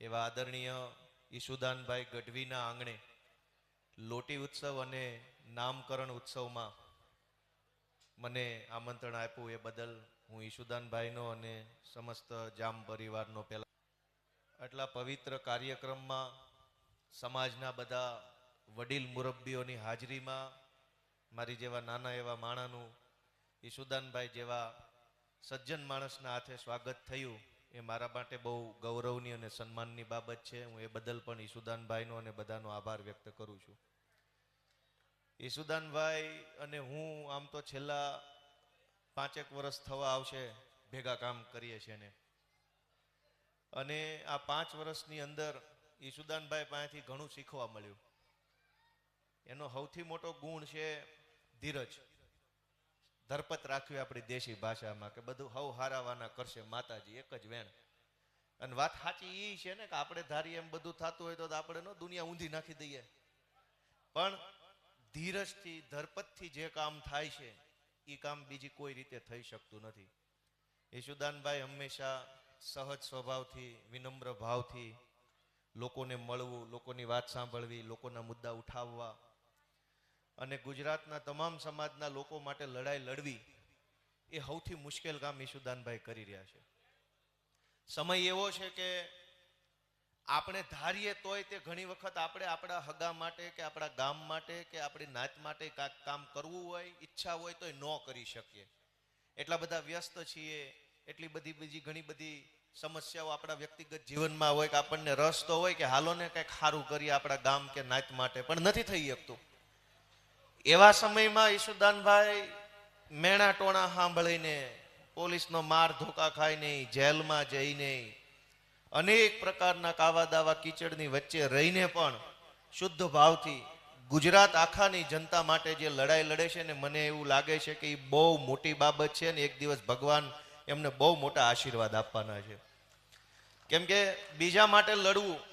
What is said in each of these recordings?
એવા આદરણીય ઈશુદાનભાઈ ગઢવીના આંગણે લોટી ઉત્સવ અને નામકરણ ઉત્સવમાં મને આમંત્રણ આપ્યું એ બદલ હું ઈશુદાનભાઈનો અને સમસ્ત જામ પરિવારનો પહેલા આટલા પવિત્ર કાર્યક્રમમાં સમાજના બધા વડીલ મુરબ્બીઓની હાજરીમાં મારી જેવા નાના એવા માણાનું ઈશુદાનભાઈ જેવા સજ્જન માણસના હાથે સ્વાગત થયું, એ મારા માટે બહુ ગૌરવની અને સન્માનની બાબત છે. હું એ બદલ પણ ઈશુદાનભાઈનો અને બધાનો આભાર વ્યક્ત કરું છું. ઈશુદાનભાઈ અને હું આમ તો છેલ્લા પાંચેક વર્ષ થવા આવશે, ભેગા કામ કરીએ છીએ ને. અને આ પાંચ વર્ષની અંદર ઈશુદાનભાઈ પાસેથી ઘણું શીખવા મળ્યું. એનો સૌથી મોટો ગુણ છે ધીરજ. ધરપત રાખવી આપણી દેશી ભાષામાં કે બધું હવ હારાવાના કરશે માતાજી, એક જ વેણ. અને વાત સાચી એ છે ને કે આપણે ધારીએ એમ બધું થતું હોય તો આપણે નો દુનિયા ઊંધી નાખી દઈએ. પણ ધીરજથી, ધરપતથી જે કામ થાય છે એ કામ બીજી કોઈ રીતે થઈ શકતું નથી. યશુદાનભાઈ હંમેશા સહજ સ્વભાવથી, વિનમ્ર ભાવથી લોકોને મળવું, લોકોની વાત સાંભળવી, લોકોના મુદ્દા ઉઠાવવા અને ગુજરાતના તમામ સમાજના લોકો માટે લડાઈ લડવી એ સૌથી મુશ્કેલ કામ ઈશુદાનભાઈ કરી રહ્યા છે. સમય એવો છે કે આપણે ધારીએ તોય તે ઘણી વખત આપણે આપણા હગા માટે કે આપણા ગામ માટે કે આપણી નાત માટે કાંઈક કામ કરવું હોય, ઈચ્છા હોય તોય ન કરી શકીએ. એટલા બધા વ્યસ્ત છીએ, એટલી બધી બીજી ઘણી બધી સમસ્યાઓ આપણા વ્યક્તિગત જીવનમાં હોય કે આપણને રસ તો હોય કે હાલોને કંઈક સારું કરીએ આપણા ગામ કે નાત માટે, પણ નથી થઈ શકતું. એવા સમયમાં ઈશુદાનભાઈ મેણા ટોણા સાંભળીને પોલીસનો માર ધોકા ખાઈને જેલમાં જઈને અનેક પ્રકારના કાવા દાવા કીચડની વચ્ચે રહીને પણ શુદ્ધ ભાવથી ગુજરાત આખાની જનતા માટે જે લડાઈ લડે છે ને મને એવું લાગે છે કે એ બહુ મોટી બાબત છે ને એક દિવસ ભગવાન એમને બહુ મોટા આશીર્વાદ આપવાના છે. કેમ કે બીજા માટે લડવું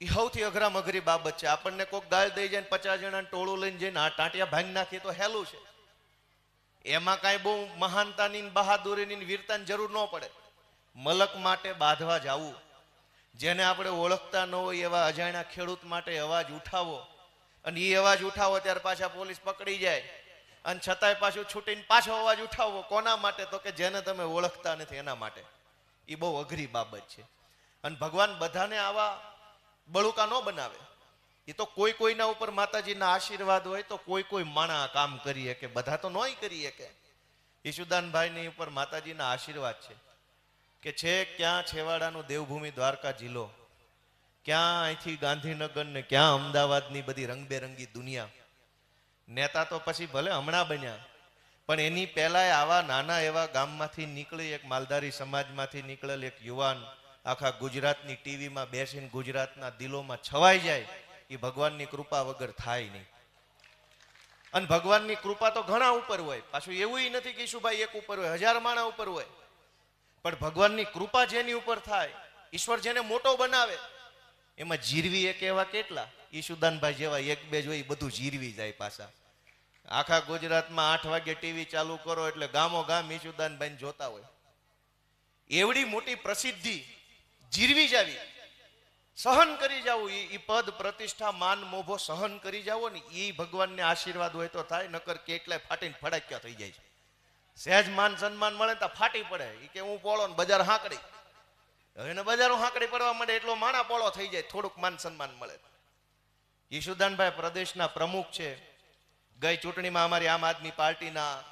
એ સૌથી અઘરી બાબત છે. આપણને કોઈક ગાળ દઈ જાય પચાસ જણાને ટોળું લઈને જઈને આ ટાંટિયા ભાંગી નાખીએ તો હેલું છે. એમાં કાંઈ બહુ મહાનતાની બહાદુરીની વીરતાની જરૂર ન પડે. મલક માટે બાંધવા જવું. જેને આપણે ઓળખતા ન હોય એવા અજાણ્યા ખેડૂત માટે અવાજ ઉઠાવો. અને એ અવાજ ઉઠાવો ત્યારે પાછા પોલીસ પકડી જાય. અને છતાંય પાછું છૂટીને પાછો અવાજ ઉઠાવો. કોના માટે? તો કે જેને તમે ઓળખતા નથી એના માટે. એ બહુ અઘરી બાબત છે. અને ભગવાન બધાને આવા બળુકા ન બનાવે. એ તો કોઈ કોઈના ઉપર માતાજીના આશીર્વાદ હોય તો કોઈ કોઈ માણા કામ કરી શકે, બધા તો નોય કરી શકે. ઈશુદાનભાઈની ઉપર માતાજીના આશીર્વાદ છે કે છે ક્યાં છેવાડાનું દેવભૂમિ દ્વારકા જિલ્લો, ક્યાં અહીંથી ગાંધીનગર ને ક્યાં અમદાવાદની બધી રંગબેરંગી દુનિયા. નેતા તો પછી ભલે હમણાં બન્યા, પણ એની પહેલાં આવા નાના એવા ગામમાંથી નીકળી એક માલધારી સમાજમાંથી નીકળેલ એક યુવાન આખા ગુજરાતની ટીવીમાં બેસીને ગુજરાતના દિલોમાં છવાઈ જાય એ ભગવાનની કૃપા વગર થાય નહીં. અને ભગવાનની કૃપા તો ઘણા ઉપર હોય. પાછું એવું નથી કે ઈશુભાઈ એક ઉપર હોય, હજાર માણા ઉપર હોય. પણ ભગવાનની કૃપા જેની ઉપર થાય, ઈશ્વર જેને મોટો બનાવે, એમાં જીરવી એક એવા કેટલા? ઈશુદાનભાઈ જેવા એક બે જોઈ બધું જીરવી જાય પાછા. આખા ગુજરાતમાં આઠ વાગે ટીવી ચાલુ કરો એટલે ગામો ગામ ઈશુદાનભાઈ જોતા હોય. એવડી મોટી પ્રસિદ્ધિ જીરવી જાવી. સહન કરી જાવું એ પદ પ્રતિષ્ઠા માન મોભો સહન કરી જાવો ને એ ભગવાનને આશીર્વાદ હોય તો થાય, નકર કેટલાય ફાટીને ફડાક્યા થઈ જાય છે. સહેજ માન સન્માન મળે તો ફાટી પડે. એ કે હું પોળો ને બજાર હાંકડી. હવે એને બજારો હાંકડી પડવા માંડે એટલો માણા પોળો થઈ જાય, થોડુંક માન સન્માન મળે. ઈશુદાનભાઈ પ્રદેશના પ્રમુખ છે. ગઈ ચૂંટણીમાં અમારી આમ આદમી પાર્ટીના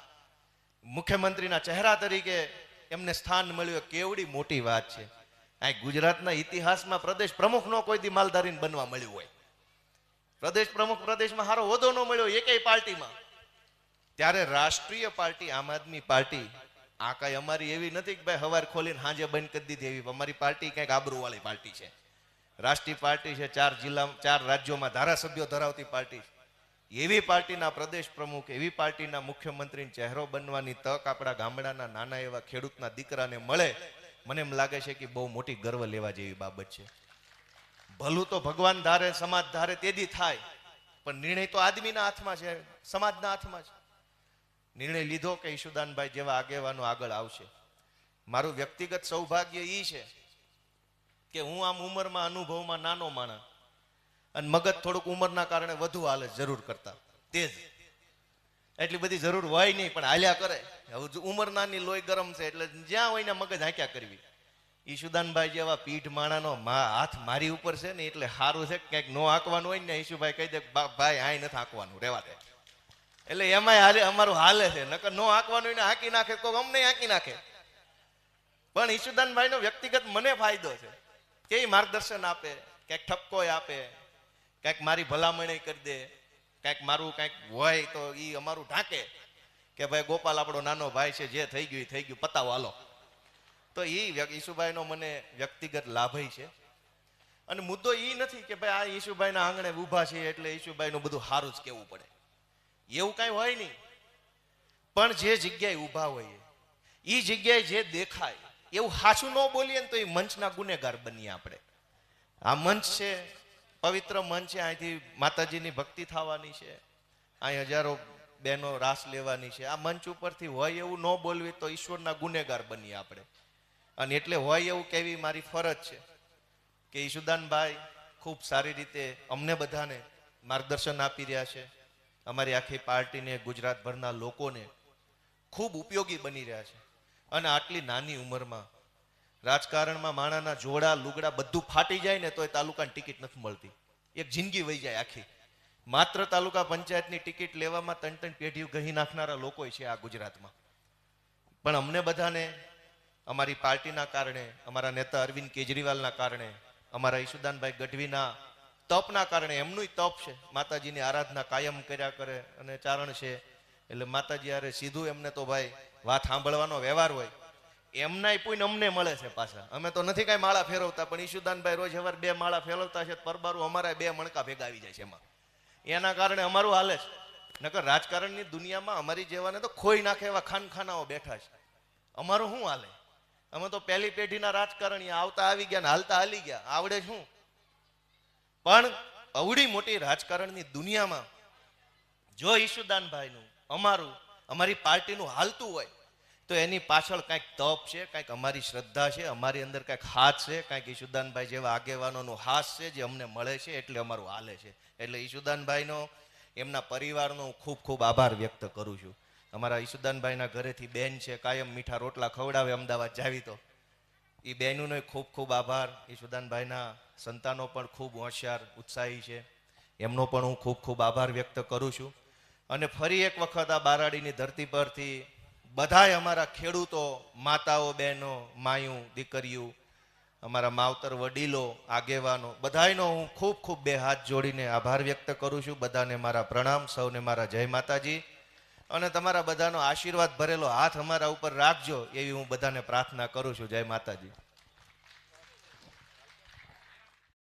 મુખ્યમંત્રીના ચહેરા તરીકે એમને સ્થાન મળ્યું. કેવડી મોટી વાત છે. આ ગુજરાતના ઇતિહાસમાં પ્રદેશ પ્રમુખનો કોઈ દી માલધારીને બનવા મળ્યું હોય. પ્રદેશ પ્રમુખ પ્રદેશમાં હારો હોદો ન મળ્યો એકેય પાર્ટીમાં. ત્યારે રાષ્ટ્રીય પાર્ટી, આમ આદમી પાર્ટી, આ કઈ અમારી એવી નથી કે ભાઈ હવાર ખોલીને હાંજે બંધ કરી દીધી એવી. અમારી પાર્ટી કંઈક આબરૂવાળી પાર્ટી છે. રાષ્ટ્રીય પાર્ટી છે, ચાર જિલ્લા, ચાર રાજ્યોમાં ધારાસભ્યો ધરાવતી પાર્ટી એવી પાર્ટીના પ્રદેશ પ્રમુખ, એવી પાર્ટીના મુખ્યમંત્રી ચહેરો બનવાની તક આપણા ગામડાના નાના એવા ખેડૂતના દીકરાને મળે મને એમ લાગે છે કે બહુ મોટી ગર્વ લેવા જેવી બાબત છે. ભલું તો ભગવાન ધારે, સમાજ ધારે તેદી થાય. પણ નિર્ણય તો આદમીના હાથમાં છે, સમાજના હાથમાં છે. નિર્ણય લીધો કે ઈશુદાનભાઈ જેવા આગેવાનો આગળ આવશે. મારું વ્યક્તિગત સૌભાગ્ય એ છે કે હું આમ ઉંમરમાં અનુભવમાં નાનો માણસ અને મગજ થોડુંક ઉંમરના કારણે વધુ હાલે જરૂર કરતા. તેજ એટલી બધી જરૂર હોય નહીં, પણ હાલ્યા કરે. હવે ઉંમર નાની લોહી ગરમ છે, એટલે જ્યાં હોય ને મગજ હાંક્યા કરવી. ઈશુદાનભાઈ જેવા પીઠ માણાનો હાથ મારી ઉપર છે ને, એટલે સારું છે, ક્યાંક નો હાંકવાનું હોય ને ઈશુભાઈ કહી દે ભાઈ, આય નથી હાંકવાનું, રેવા દે. એટલે એમાંય હાલે, અમારું હાલે છે, નકર નો હાંકવાનું હોય ને, હાંકી નાખે તો અમને હાંકી નાખે. પણ ઈશુદાનભાઈ નો વ્યક્તિગત મને ફાયદો છે. કે માર્ગદર્શન આપે, ક્યાંક ઠપકોય આપે, ક્યાંક મારી ભલામણી કરી દે. ક્યાંક મારું કાંઈક હોય તો એ અમારું ઢાંકે કે ભાઈ ગોપાલ આપણો નાનો ભાઈ છે, જે થઈ ગયું એ થઈ ગયું, પતાવો, હાલો. તો એ ઈશુભાઈનો મને વ્યક્તિગત લાભય છે. અને મુદ્દો એ નથી કે ભાઈ આ ઈશુભાઈના આંગણે ઊભા છે એટલે ઈશુભાઈનું બધું સારું જ કેવું પડે. એવું કાંઈ હોય નહીં. પણ જે જગ્યાએ ઊભા હોઈએ એ જગ્યાએ જે દેખાય, એવું સાચું ન બોલીએ ને તો એ મંચના ગુનેગાર બનીએ આપણે. આ મંચ છે પવિત્ર મંચ છે, અહીંથી માતાજીની ભક્તિ થવાની છે. અહીં હજારો બહેનો રાસ લેવાની છે. આ મંચ ઉપરથી હોય એવું ન બોલવી તો ઈશ્વરના ગુનેગાર બનીએ આપણે. અને એટલે હોય એવું કેવી મારી ફરજ છે કે ઈશુદાનભાઈ ખૂબ સારી રીતે અમને બધાને માર્ગદર્શન આપી રહ્યા છે. અમારી આખી પાર્ટીને, ગુજરાતભરના લોકોને ખૂબ ઉપયોગી બની રહ્યા છે. અને આટલી નાની ઉંમરમાં રાજકારણમાં માણાના જોડા, લુગડા બધું ફાટી જાય ને તો એ તાલુકાની ટિકિટ નથી મળતી. એક જિંદગી વહી જાય આખી. માત્ર તાલુકા પંચાયતની ટિકિટ લેવામાં ત્રણ ત્રણ પેઢીઓ ગહી નાખનારા લોકો છે આ ગુજરાતમાં. પણ અમને બધાને અમારી પાર્ટીના કારણે, અમારા નેતા અરવિંદ કેજરીવાલના કારણે, અમારા ઈશુદાનભાઈ ગઢવીના તપના કારણે એમનું તપ છે. માતાજીની આરાધના કાયમ કર્યા કરે અને ચારણ છે. એટલે માતાજી આરે સીધું એમને તો ભાઈ વાત સાંભળવાનો વ્યવહાર હોય. એમનાય પુણ્ય અમને મળે છે પાછા. અમે તો નથી કાંઈ માળા ફેરવતા, પણ ઈશુદાનભાઈ રોજ હવાર બે માળા ફેરવતા છે, પરબારું અમારા બે મણકા ભેગા આવી જાય છે એમાં. એના કારણે અમારું હાલે છે. નકર રાજકારણની દુનિયામાં અમારી જેવાને તો ખોઈ નાખે એવા ખાનખાનાઓ બેઠા છે. અમારું શું હાલે? અમે તો પહેલી પેઢીના રાજકારણી આવતા આવી ગયા ને હાલતા હાલી ગયા. આવડે શું? પણ અવડી મોટી રાજકારણની દુનિયામાં જો ઈશુદાનભાઈનું, અમારું, અમારી પાર્ટીનું હાલતું હોય તો એની પાછળ કાંઈક તપ છે, કાંઈક અમારી શ્રદ્ધા છે, અમારી અંદર કાંઈક હાથ છે, કાંઈક ઈશુદાનભાઈ જેવા આગેવાનોનો હાથ છે જે અમને મળે છે એટલે અમારું હાલે છે. એટલે ઈશુદાનભાઈનો, એમના પરિવારનો હું ખૂબ ખૂબ આભાર વ્યક્ત કરું છું. અમારા ઈશુદાનભાઈના ઘરેથી બેન છે, કાયમ મીઠા રોટલા ખવડાવે અમદાવાદ જાવી તો. એ બહેનોનો ખૂબ ખૂબ આભાર, ઈશુદાનભાઈના સંતાનો પણ ખૂબ હોશિયાર, ઉત્સાહી છે. એમનો પણ હું ખૂબ ખૂબ આભાર વ્યક્ત કરું છું. અને ફરી એક વખત આ બારાડીની ધરતી પરથી બધાય અમારા ખેડૂતો, માતાઓ, બહેનો, માયું, દીકરીઓ, અમારા માવતર વડીલો, આગેવાનો, બધાયનો હું ખૂબ ખૂબ બે હાથ જોડીને આભાર વ્યક્ત કરું છું. બધાને મારા પ્રણામ, સૌને મારા જય માતાજી. અને તમારા બધાનો આશીર્વાદ ભરેલો હાથ અમારા ઉપર રાખજો એવી હું બધાને પ્રાર્થના કરું છું. જય માતાજી.